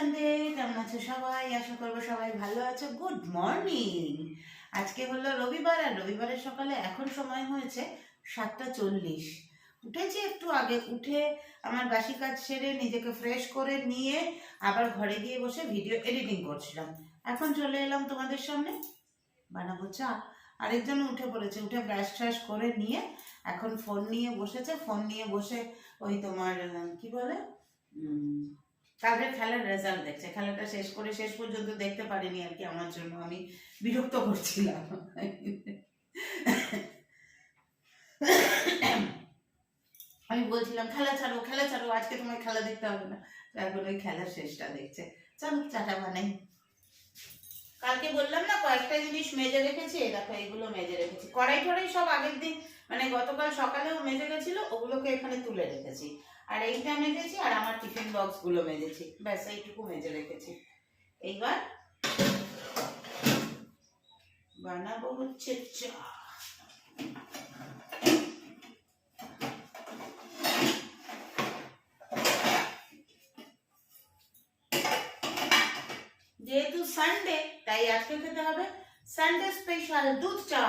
Sunday কেমন আছো সবাই? আশা করব সবাই ভালো আছো। গুড মর্নিং আজকে হলো রবিবার, আর রবিবারের সকালে এখন সময় হয়েছে সাতটা চল্লিশ। উঠেছি একটু আগে, উঠে আমার বাসি কাজ সেরে নিজেকে ফ্রেশ করে নিয়ে আবার ঘরে গিয়ে বসে ভিডিও এডিটিং করছিলাম। এখন চলে এলাম তোমাদের সামনে। বানাবো চা। আরেকজন উঠে পড়েছে, উঠে ব্রাশ ট্রাশ করে নিয়ে এখন ফোন নিয়ে বসেছে। ফোন নিয়ে বসে ওই তোমার, কি বলে? কালকে খেলার রেজাল্ট দেখছে। খেলাটা শেষ করে শেষ পর্যন্ত দেখতে পারিনি আর কি আমার জন্য। আমি বিরক্ত করছিলাম। আমি বলছিলাম, খেলা ছাড়ো খেলা ছাড়ো, আজকে তোমার খেলা দেখতে হবে না। তারপরে ওই খেলার শেষটা দেখছে। চলো, চাটা বানাই। কালকে বললাম না, কয়েকটা জিনিস মেজে রেখেছি। দেখো এগুলো মেজে রেখেছি। কড়াই টড়াই সব আগের দিন মানে গতকাল সকালেও মেজে গেছিল, ওগুলোকে এখানে তুলে রেখেছি। আর এইটা মেজেছি আর আমার টিফিন বক্সগুলো মেজেছি। ব্যাস। এইটুকু মেজে রেখেছি। এইবার বানাবো হচ্ছে চা। যেহেতু সানডে তাই আজকে খেতে হবে সানডে স্পেশাল দুধ চা।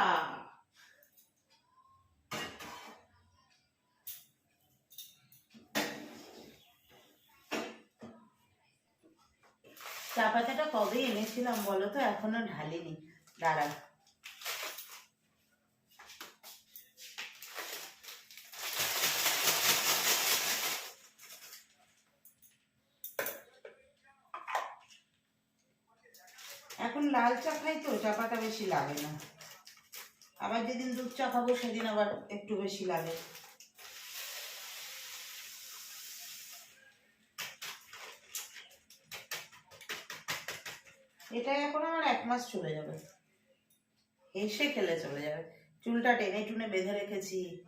এনেছিলাম বলো তো, এখনও ঢালিনি। দাঁড়া এখন লাল চা খাই তো চা পাতা বেশি লাগে না। আবার যেদিন দুধ চা খাব, সেদিন আবার একটু বেশি লাগে। এটাই এখন আমার এক মাস চলে যাবে। এসে খেলে চলে যাবে। চুলটা টেনে টুনে বেঁধে রেখেছি।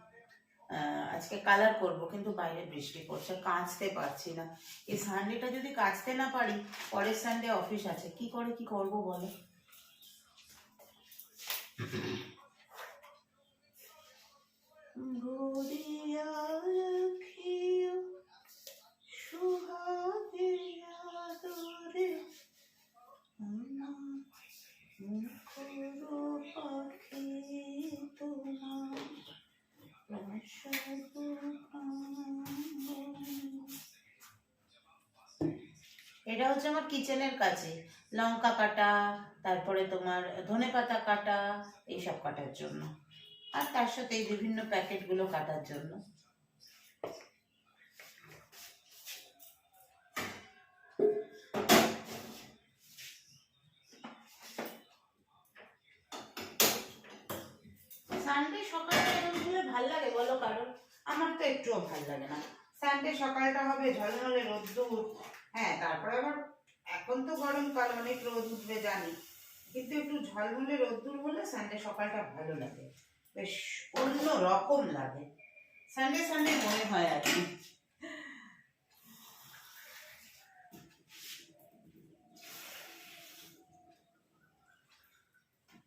আজকে কালার করব কিন্তু বাইরে বৃষ্টি পড়ছে কাচতে পারছি না। এই সানডেটা যদি কাচতে না পারি পরের সানডে অফিস আছে। কি করে কি করব বলো? এটা হচ্ছে আমার কিচেনের কাছে লঙ্কা কাটা, তারপরে তোমার ধনে পাতা কাটা, এইসব কাটার জন্য। আর তার সাথে এই বিভিন্ন প্যাকেটগুলো কাটার জন্য। সকালটা হবে ঝলঝলে রোদ্দুর। হ্যাঁ তারপরে আবার এখন তো গরমকাল, অনেক রোদ উঠবে, জানি। কিন্তু একটু ঝলমলে রোদ্দুর হলে সানডে সকালটা ভালো লাগে। বেশ অন্য রকম লাগে। সানডে সানডে মনে হয় আর কি।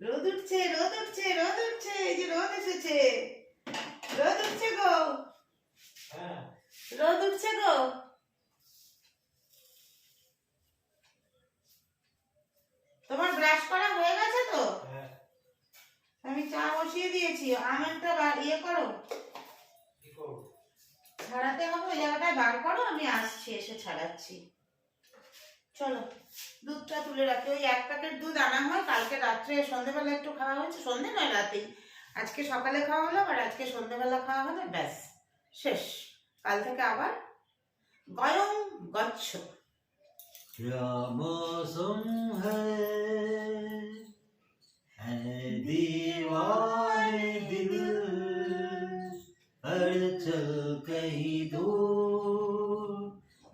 রোদ উঠছে রোদ উঠছে রোদ উঠছে, এই যে রোদ এসেছে। রোদ উঠছে গো। রোদ উঠছে গো। তোমার ব্রাশ করা হয়ে গেছে তো? আমি চা বসিয়ে দিয়েছি আমেরটা ইয়ে করো। ছাড়াতে হবে ওই জায়গাটায় বার করো আমি আসছি এসে ছাড়াচ্ছি। চলো দুধটা তুলে রাখি। ওই এক প্যাকেট দুধ আনা হয় কালকে রাত্রে সন্ধেবেলা একটু খাওয়া হয়েছে সন্ধে নয় রাতেই। আজকে সকালে খাওয়া হলো আর আজকে সন্ধেবেলা খাওয়া হলো ব্যাস শেষ। কাল থেকে আবার গয়ং গচ্ছ। মৌসুম হীওয়ানে হ্যাঁ দিল হর চল কহি দো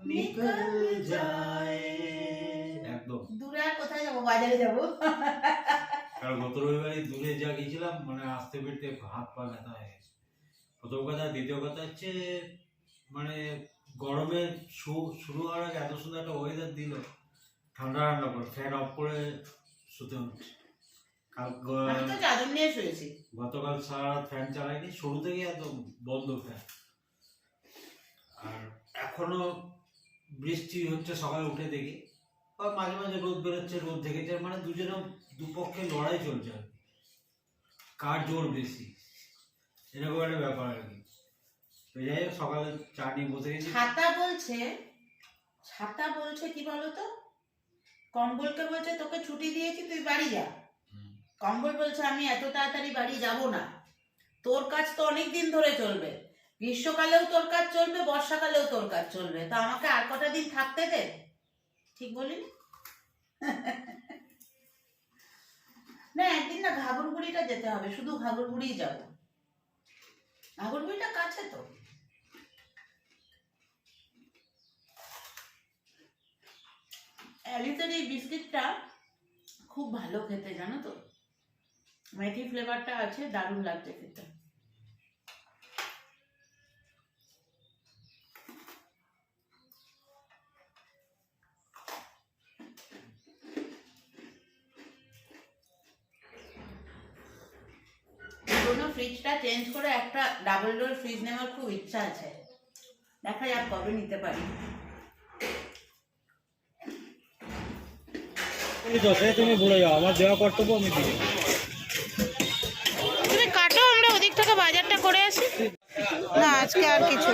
নিকল যায়। একদম। দূরে আর কোথায় যাব? বাজারে যাব। কারণ গত রবিবারে দূরে যা গেছিলাম মানে আসতে ফিরতে হাত পা ব্যথা হয়ে গেছে। প্রথম কথা দ্বিতীয় কথা হচ্ছে মানে গরমে শুরু হওয়ার আগে এত সুন্দর একটা ওয়েদার দিল ঠান্ডা ঠান্ডা করে ফ্যান অফ করে শুতে হচ্ছে। গতকাল সারা রাত ফ্যান চালাইনি শুরু থেকে একদম বন্ধ ফ্যান আর এখনও বৃষ্টি হচ্ছে সকালে উঠে দেখি। আর মাঝে মাঝে রোদ বেরোচ্ছে রোদ দেখেছে মানে দুজনে দুপক্ষে লড়াই চলছে আর কার জোর বেশি? এরকম একটা ব্যাপার আর কি। তো যাই হোক সকালে চা নিয়ে বসে গেছি। ছাতা বলছে ছাতা বলছে কি বলতো? কম্বলকে বলছে তোকে ছুটি দিয়েছি তুই বাড়ি যা। কম্বল বলছে আমি এত তাড়াতাড়ি বাড়ি যাব না। তোর কাজ তো অনেক দিন ধরে চলবে। গ্রীষ্মকালেও তোর কাজ চলবে বর্ষাকালেও তোর কাজ চলবে। তো আমাকে আর কটা দিন থাকতে দে। ঠিক বলিনি? না একদিন না ঘাগরগুড়িটা যেতে হবে। শুধু ঘাগরগুড়ি যাব। ঘাগরগুড়িটা কাছে তো। অ্যালিসের এই বিস্কিটটা খুব ভালো খেতে, জানো তো? মেথি ফ্লেভারটা আছে, দারুণ লাগছে খেতে। ফ্রিজটা চেঞ্জ করে একটা ডাবল ডোর ফ্রিজ নেওয়ার খুব ইচ্ছা আছে। দেখা যাক কবে নিতে পারি। তুমি যাও, আমার তুমি কাটো, আমরা ওদিক থেকে বাজারটা করে আসি। না, আজকে আর কিছু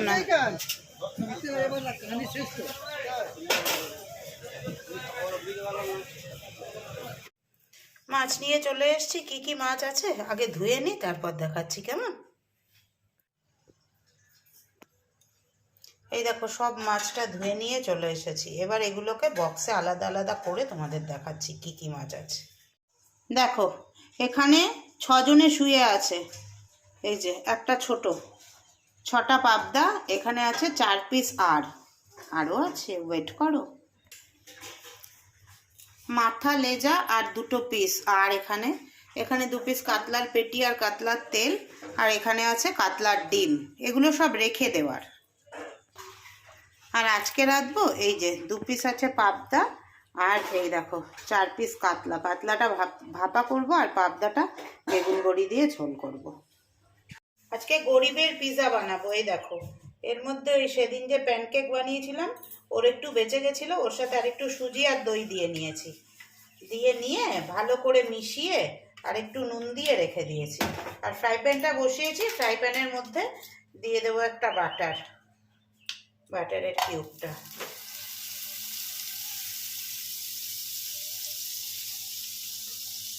মাছ নিয়ে চলে এসেছি, কি কি মাছ আছে? আগে ধুয়ে নি, তারপর দেখাচ্ছি, কেমন? এই দেখো, সব মাছটা ধুয়ে নিয়ে চলে এসেছি। এবার এগুলোকে বক্সে আলাদা আলাদা করে তোমাদের দেখাচ্ছি কি কি মাছ আছে। দেখো, এখানে ছজনে শুয়ে আছে। এই যে, একটা ছোট। ছটা পাবদা, এখানে আছে চার পিস আর। আরও আছে ওয়েট করো। মাথা, লেজা আর দুটো পিস আর এখানে এখানে দু পিস কাতলার পেটি আর কাতলার তেল। আর এখানে আছে কাতলার ডিম। এগুলো সব রেখে দেওয়ার। আর আজকে রাখব এই যে দু পিস আছে পাবদা আর এই দেখো, চার পিস কাতলা। কাতলাটা ভাপ- করব আর পাবদাটা বেগুন বড়ি দিয়ে ঝোল করব। আজকে গরিবের পিৎজা বানাবো, এই দেখো। এর মধ্যে ওই সেদিন যে প্যানকেক বানিয়েছিলাম, ওর একটু বেঁচে গেছিল, ওর সাথে আর একটু সুজি আর দই দিয়ে নিয়েছি। দিয়ে নিয়ে ভালো করে মিশিয়ে আর একটু নুন দিয়ে রেখে দিয়েছি। আর ফ্রাই প্যানটা বসিয়েছি ফ্রাই প্যানের মধ্যে দিয়ে দেবো একটা বাটার বাটারের কিউবটা।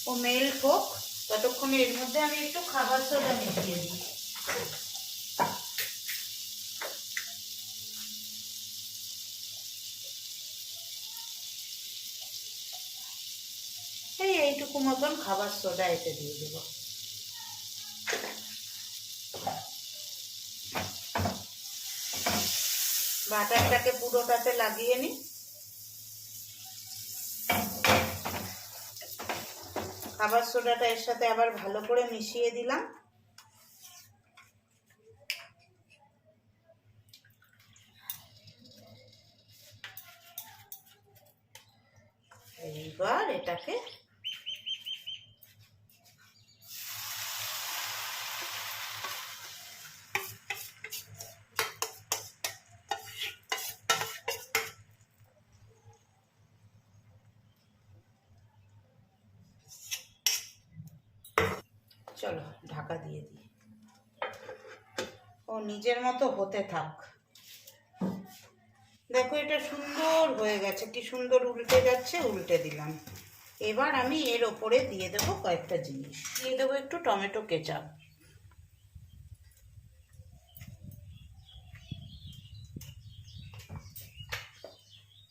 ও মেল্ট হোক ততক্ষণে এর মধ্যে আমি একটু খাবার সোডা মিশিয়ে দিই। এই এইটুকু মতন খাবার সোডা এতে দিয়ে দেবো। বাটারটাকে পুরোটাতে লাগিয়ে নিই। খাবার সোডাটা এর সাথে আবার ভালো করে মিশিয়ে দিলাম। এইবার এটাকে চলো ঢাকা দিয়ে দিই ও নিজের মতো হতে থাক। দেখো এটা সুন্দর হয়ে গেছে, কি সুন্দর উল্টে যাচ্ছে, উল্টে দিলাম। এবার আমি এর ওপরে দিয়ে দেবো কয়েকটা জিনিস। দিয়ে দেবো একটু টমেটো কেচাপ।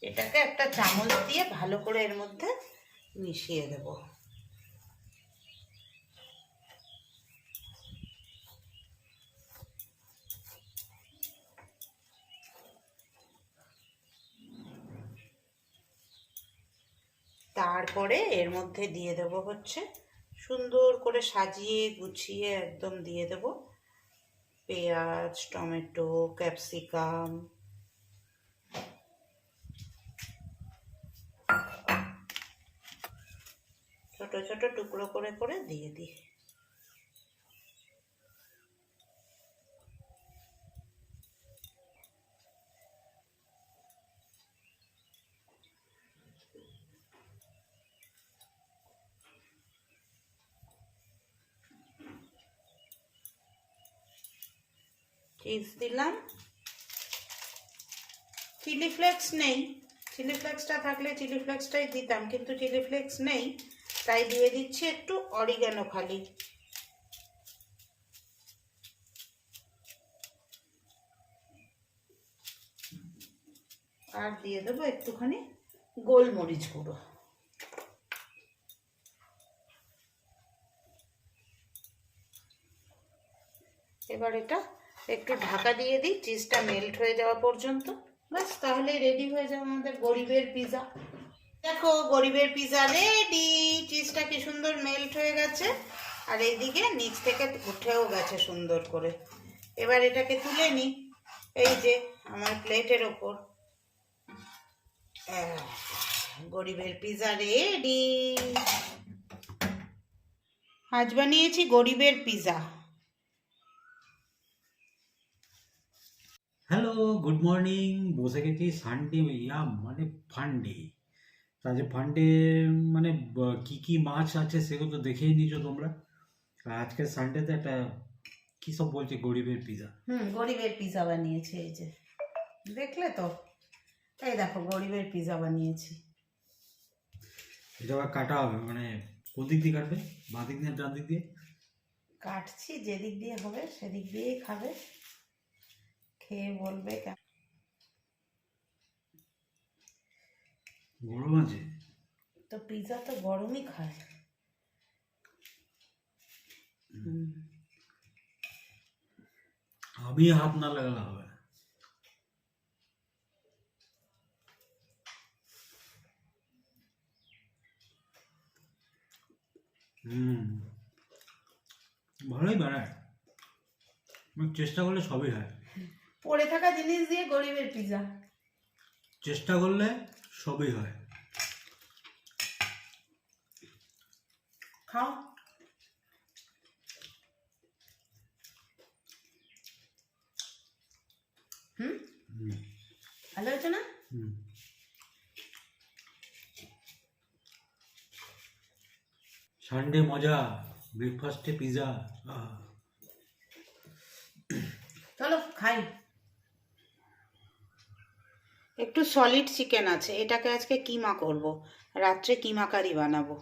এটাকে একটা চামচ দিয়ে ভালো করে এর মধ্যে মিশিয়ে দেবো। তারপরে এর মধ্যে দিয়ে দেব হচ্ছে সুন্দর করে সাজিয়ে গুছিয়ে একদম দিয়ে দেব। পেঁয়াজ, টমেটো, ক্যাপসিকাম। ছোট ছোট টুকরো করে করে দিয়ে দিই। চিজ দিলাম। চিলি ফ্লেক্স নেই। চিলি ফ্লেক্সটা থাকলে চিলি ফ্লেক্সটাই দিতাম, কিন্তু চিলি ফ্লেক্স নেই, তাই দিয়ে দিচ্ছি একটু অরিগ্যানো খালি। আর দিয়ে দেবো একটুখানি গোলমরিচ গুঁড়ো। এবার এটা একটু ঢাকা দিয়ে দিই চিজটা মেল্ট হয়ে যাওয়া পর্যন্ত। ব্যাস তাহলে রেডি হয়ে যাবে আমাদের গরিবের পিজা দেখো, গরিবের পিজা রেডি চিজটা কি সুন্দর মেল্ট হয়ে গেছে। আর এইদিকে নিচ থেকে উঠেও গেছে সুন্দর করে। এবার এটাকে তুলে নিই এই যে, আমার প্লেটের ওপর। গরিবের পিজা রেডি আজ বানিয়েছি গরিবের পিজা হ্যালো গুড মর্নিং বসে গেছি সানডে ইয়া মানে ফান্ডে। তাহলে ফান্ডে মানে কি কি মাছ আছে সেগুলো তো দেখেই নিছো তোমরা। আজকে সানডেতে একটা কি সব বলছে গরিবের পিজা? হুম গরিবের পিজা বানিয়েছি এই যে। দেখলে তো? এই দেখো গরিবের পিজা বানিয়েছি। এটা আবার কাটা হবে মানে কোন দিক দিয়ে কাটবে? বাঁ দিক দিয়ে ডান দিক দিয়ে? কাটছি যেদিক দিয়ে হবে সেদিক দিয়েই খাবে। খেয়ে বলবে কেমন? গরম আছে? তো পিজা তো গরমই খায়। আমি হাত না লাগালে হবে। হুম। ভালোই মানে চেষ্টা করলে সবই হয়। পড়ে থাকা জিনিস দিয়ে গরিবের পিজা। চেষ্টা করলে সবই হয়। খাও। হুম? ভালো হয়েছে না? হুম। সানডে মজা ব্রেকফাস্টে পিজা চলো খাই একটু সলিড চিকেন আছে, এটাকে আজকে কিমা করব? রাত্রে কিমা কারি বানাবো?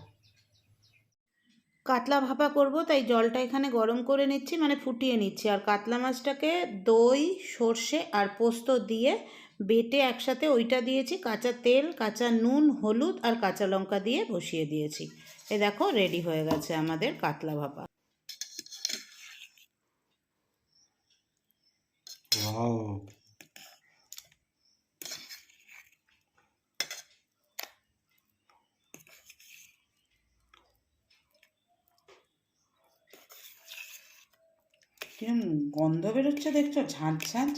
কাতলা ভাপা করব, তাই জলটা এখানে গরম করে নিচ্ছি মানে ফুটিয়ে নিচ্ছি। আর কাতলা মাছটাকে দই, সর্ষে আর পোস্ত দিয়ে বেটে একসাথে ওইটা দিয়েছি, কাঁচা তেল, কাঁচা নুন, হলুদ আর কাঁচা লঙ্কা দিয়ে বসিয়ে দিয়েছি। এ দেখো রেডি হয়ে গেছে আমাদের কাতলা ভাপা। ওয়াও কিরম গন্ধ বেরোচ্ছে, দেখছ? ঝাঁঝ ঝাঁঝ।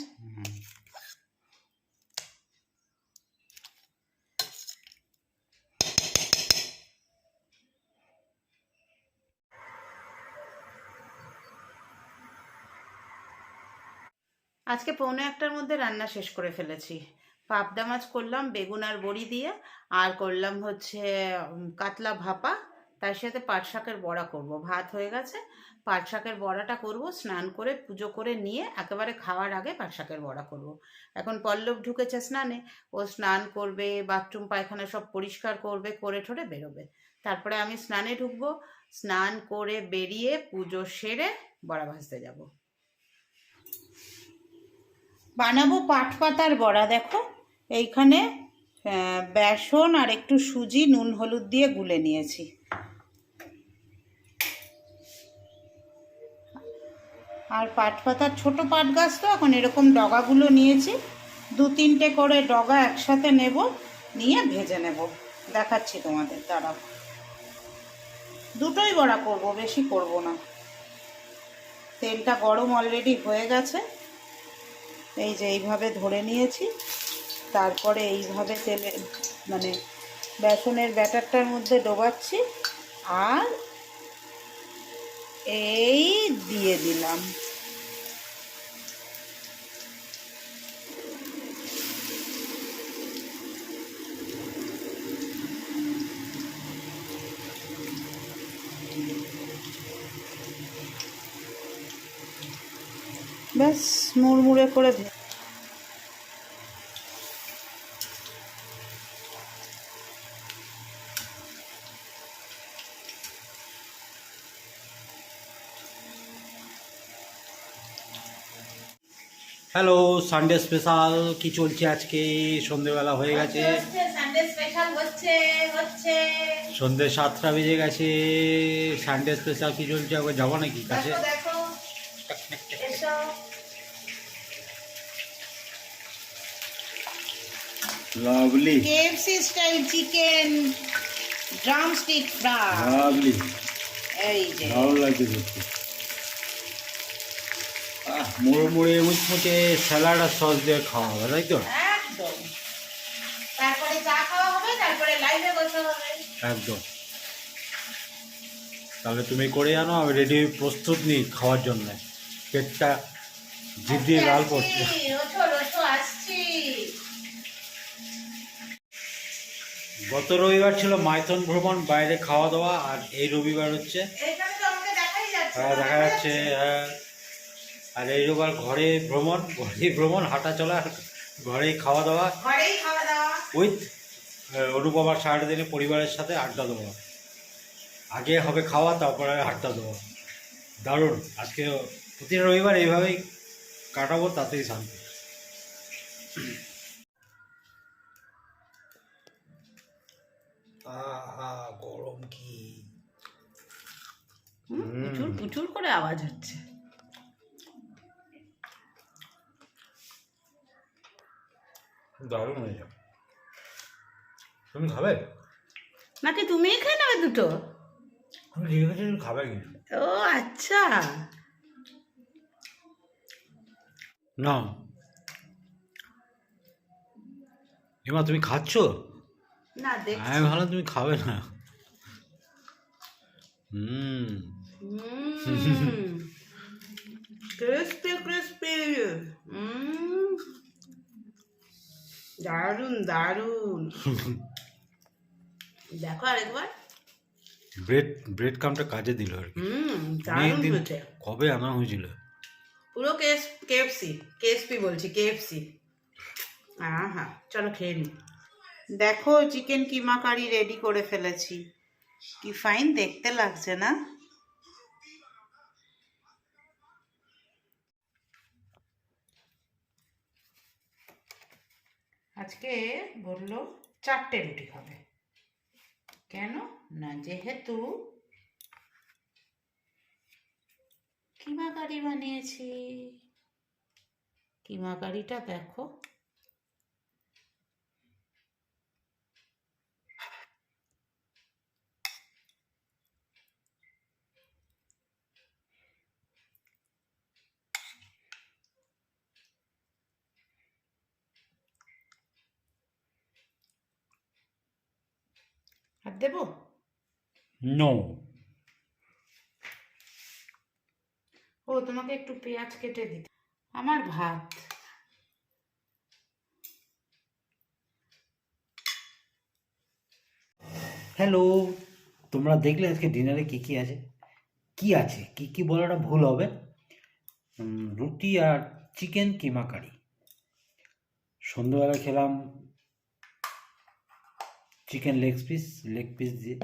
আজকে পৌনে একটার মধ্যে রান্না শেষ করে ফেলেছি। পাবদা মাছ করলাম, বেগুন আর বড়ি দিয়ে, আর করলাম হচ্ছে কাতলা ভাপা। তার সাথে পাট শাকের বড়া করব। ভাত হয়ে গেছে পাট শাকের বড়াটা করব, স্নান করে পুজো করে নিয়ে একেবারে খাওয়ার আগে পাট শাকের বড়া করব। এখন পল্লব ঢুকেছে স্নানে, ও স্নান করবে, বাথরুম, পায়খানা সব পরিষ্কার করবে, করে ঠোরে বেরোবে। তারপরে আমি স্নানে ঢুকবো, স্নান করে বেরিয়ে পুজো সেরে বড়া ভাজতে যাব। বানাবো পাট পাতার বড়া, দেখো। এইখানে বেসন আর একটু সুজি, নুন, হলুদ দিয়ে গুলে নিয়েছি। আর পাট পাতার ছোটো পাট গাছ তো এখন এরকম ডগাগুলো নিয়েছি। দু তিনটে করে ডগা একসাথে নেব, নিয়ে ভেজে নেব। দেখাচ্ছি তোমাদের, দাঁড়াও। দুটোই বড়া করব, বেশি করব না। তেলটা গরম অলরেডি হয়ে গেছে। এই যে এইভাবে ধরে নিয়েছি। তারপরে এইভাবে তেলে মানে বেসনের ব্যাটারটার মধ্যে ডোবাচ্ছি। আর এই দিয়ে দিলাম। ব্যাস মুড়মুড়ে করে হ্যালো সানডে স্পেশাল কি চলছে আজকে? সন্ধেবেলা হয়ে গেছে। সানডে স্পেশাল হচ্ছে হচ্ছে। সন্ধে সাতটা বেজে গেছে। সানডে স্পেশাল কি চলছে? আবার যাব নাকি কাছে? দেখো দেখো। এসো। Lovely KFC style chicken drumstick fry lovely এই যে। ভালো লাগছে মুড়ে মুড়ে মুচমুচে স্যালাড আর সস দিয়ে খাওয়া হবে তাই তো? একদম। তারপরে চা খাওয়া হবে তারপরে লাইভে বসে হবে। একদম। তাহলে তুমি করে আনো আমি রেডি প্রস্তুত নিই খাওয়ার জন্য। পেটটা জিভ দিয়ে লাল পড়ছে গত রবিবার ছিল মাইথন ভ্রমণ বাইরে খাওয়া দাওয়া আর এই রবিবার হচ্ছে হ্যাঁ দেখা যাচ্ছে। হ্যাঁ। আর এই রবিবার ঘরে ভ্রমণ ঘরে ভ্রমণ হাঁটা চলা ঘরেই খাওয়া দাওয়া। ঘরেই খাওয়া দাওয়া। উইথ অনুপমার সারাটা দিনে পরিবারের সাথে আড্ডা দেওয়া। আগে হবে খাওয়া তারপরে আড্ডা দেওয়া। দারুণ। আজকে প্রতিটা রবিবার এইভাবেই কাটাবো তাতেই শান্তি। আহা গরম কি? হুম, প্রচুর প্রচুর করে আওয়াজ হচ্ছে। দারুণ হয়ে যাবে। তুমি খাবে? নাকি তুমিই খেয়ে নেবে দুটো? আমি জিজ্ঞেস তুমি খাবে কিন্তু। ও আচ্ছা। না এমা তুমি খাচ্ছ? না দেখ আমি ভাবলাম তুমি খাবে না। হুম। Crispy crispy. দারুণ দারুণ দেখো আরেকবার। ব্রেড ব্রেড কামটা কাজে দিল আর কি। হয়েছে কবে আনা হয়েছিল? পুরো কেস কেএফসি কেএসপি বলছি কেএফসি। হ্যাঁ হ্যাঁ চলো খেয়ে নি। দেখো চিকেন কিমা কারি রেডি করে ফেলেছি। কি ফাইন দেখতে লাগছে না? আজকে বলল চারটে রুটি খাবে। কেন? না যেহেতু কিমা কারি বানিয়েছি। কিমা কারিটা দেখো। দেবো? নো ও তোমাকে একটু পেঁয়াজ কেটে দিতে। আমার ভাত। হ্যালো তোমরা দেখলে আজকে ডিনারে কি কি আছে? কি আছে? কি কি বলাটা ভুল হবে? রুটি আর চিকেন কিমা কারি। সন্ধ্যাবেলা খেলাম chicken leg piece leg piece দিয়ে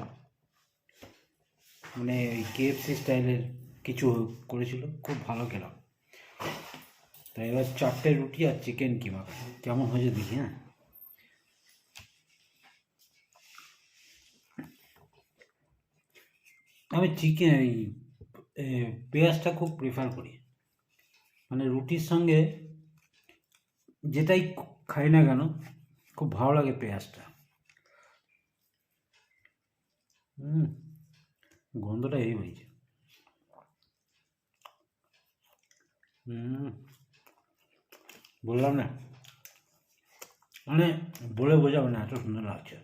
মানে ওই কেএফসি স্টাইলের কিছু করেছিল, খুব ভালো খেলাম। তাই এবার চারটে রুটি আর চিকেন কিমা, কেমন হয়েছে দেখি হ্যাঁ? আমি চিকেন এই পেঁয়াজটা খুব প্রেফার করি। মানে রুটির সঙ্গে যেটাই খাই না কেন, খুব ভালো লাগে পেঁয়াজটা। হুম গন্ধটা এই হয়েছে। হুম বললাম না। মানে বলে বোঝাবে না এত সুন্দর লাগছে।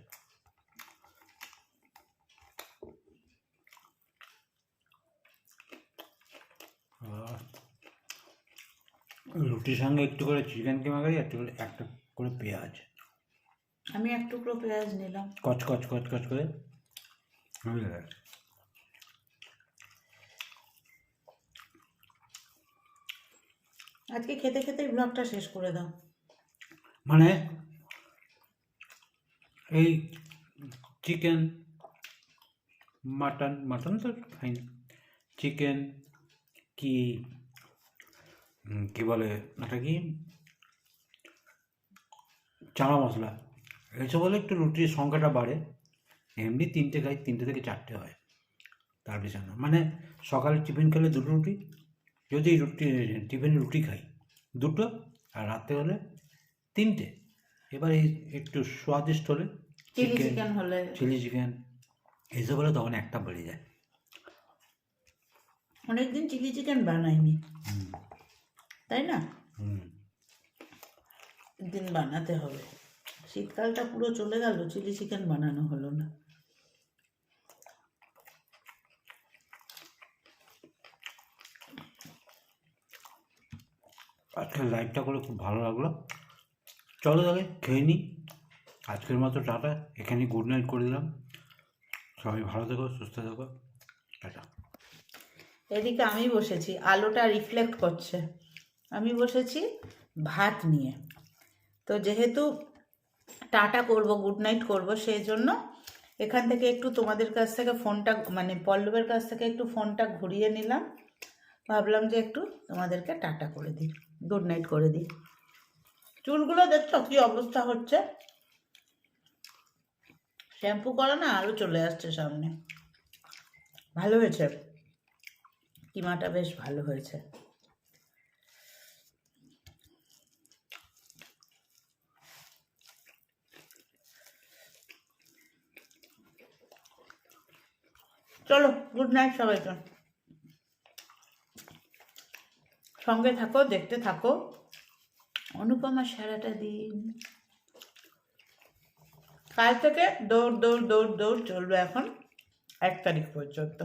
রুটির সঙ্গে একটু করে চিকেন কিমা কারি একটু করে একটা করে পেঁয়াজ। আমি এক টুকরো পেঁয়াজ নিলাম। কচ কচ কচ কচ করে। বুঝলে আজকে খেতে খেতে ব্লগটা শেষ করে দাও। মানে এই চিকেন মাটন মাটন তো খাই চিকেন কি কি বলে ওটা কি? চানা মশলা। এইসব হলে একটু রুটির সংখ্যাটা বাড়ে। এমনি তিনটে খাই তিনটে থেকে চারটে হয়। তার বেশি না মানে সকালে টিফিন খেলে দুটো রুটি যদি রুটি টিফিনে রুটি খাই দুটো আর রাতে হলে তিনটে। এবার এই একটু স্বাদিষ্ট হলে চিলি চিকেন হলে চিলি চিকেন এইসব হলে তখন একটা বেড়ে যায়। অনেকদিন চিলি চিকেন বানাইনি। তাই না। দিন বানাতে হবে। শীতকালটা পুরো চলে গেল চিলি চিকেন বানানো হলো না। আজকের লাইভটা করে খুব ভালো লাগল। চলো তাহলে খেয়ে নিই আজকের মতো টাটা। এখানে গুড নাইট করে দিলাম। সবাই ভালো থেকো, সুস্থ থেকো। টাটা। এদিকে আমি বসেছি। আলোটা রিফ্লেক্ট করছে। আমি বসেছি ভাত নিয়ে। তো যেহেতু টাটা করব গুড নাইট করব সেই জন্য এখান থেকে একটু তোমাদের কাছ থেকে ফোনটা মানে পল্লবের কাছ থেকে একটু ফোনটা ঘুরিয়ে নিলাম। ভাবলাম যে একটু তোমাদেরকে টাটা করে দিই গুড নাইট করে দিই। চুলগুলো দেখছ কি অবস্থা হচ্ছে? শ্যাম্পু করা না আরও চলে আসছে সামনে। ভালো হয়েছে? কিমাটা বেশ ভালো হয়েছে। চলো গুড নাইট সবাইকে। সঙ্গে থাকো দেখতে থাকো। অনুপমা সারাটা দিন। কাল থেকে দৌড় দৌড় দৌড় দৌড় চলবে এখন এক তারিখ পর্যন্ত।